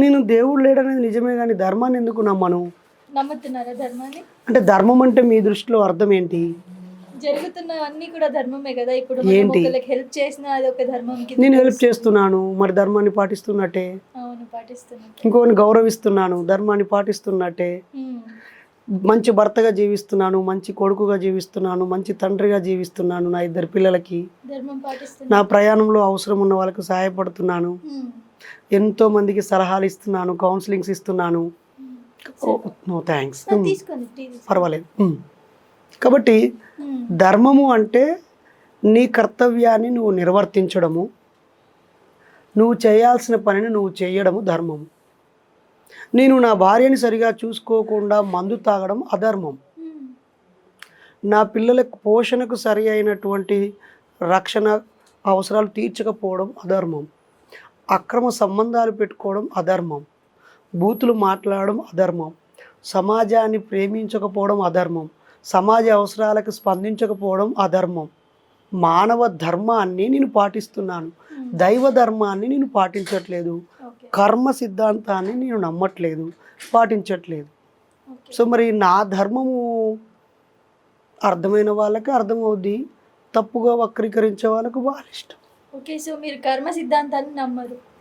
నేను దేవుడు లేడనేది నిజమే కానీ ధర్మాన్ని ఎందుకు నమ్మను? నమ్ముతున్నారా ధర్మాన్ని? అంటే ధర్మం అంటే మీ దృష్టిలో అర్థం ఏంటి? జరుగుతున్న అన్ని కూడా ధర్మమే కదా. ఇప్పుడు మనం ఏంటి? ఒకరికి హెల్ప్ చేసినా అది ఒక ధర్మం కింద నేను హెల్ప్ చేస్తున్నాను మరి ధర్మాన్ని పాటిస్తున్నట్టే? అవును పాటిస్తున్నాం ఇంకోని గౌరవిస్తున్నాను ధర్మాన్ని పాటిస్తున్నట్టే? ఉమ్, మంచి భర్తగా జీవిస్తున్నాను మంచి కొడుకుగా జీవిస్తున్నాను మంచి తండ్రిగా జీవిస్తున్నాను నా ఇద్దరు పిల్లలకి. ధర్మం పాటిస్తున్నాం నా ప్రయాణంలో అవసరం ఉన్న వాళ్ళకి సహాయపడుతున్నాను. ఉమ్, ఎంతో మందికి సలహాలు ఇస్తున్నాను కౌన్సిలింగ్స్ ఇస్తున్నాను. నో థ్యాంక్స్ తీసుకోండి టీ తీసుకోండి. పర్వాలేదు. ఉమ్. కాబట్టి ఉమ్, ధర్మము అంటే నీ కర్తవ్యాన్ని నువ్వు నిర్వర్తించడము నువ్వు చేయాల్సిన పనిని నువ్వు చేయడము ధర్మము. నేను నా భార్యని సరిగా చూసుకోకుండా మందు తాగడం అధర్మం. నా పిల్లలకు పోషణకు సరి అయినటువంటి రక్షణ అవసరాలు తీర్చకపోవడం అధర్మం. అక్రమ సంబంధాలు పెట్టుకోవడం అధర్మం. బూతులు మాట్లాడడం అధర్మం. సమాజాన్ని ప్రేమించకపోవడం అధర్మం. సమాజ అవసరాలకు స్పందించకపోవడం అధర్మం. మానవ ధర్మాన్ని నేను పాటిస్తున్నాను. ఉమ్, దైవ ధర్మాన్ని నేను పాటించట్లేదు. కర్మ సిద్ధాంతాన్ని నేను నమ్మట్లేదు. పాటించట్లేదు. సో మరి నా ధర్మము అర్థమైన వాళ్ళకి అర్థమవుద్ది. తప్పుగా వక్రీకరించే వాళ్ళకు వాళ్ళ ఇష్టం. ఓకే సో మీరు కర్మ సిద్ధాంతాన్ని నమ్మరు.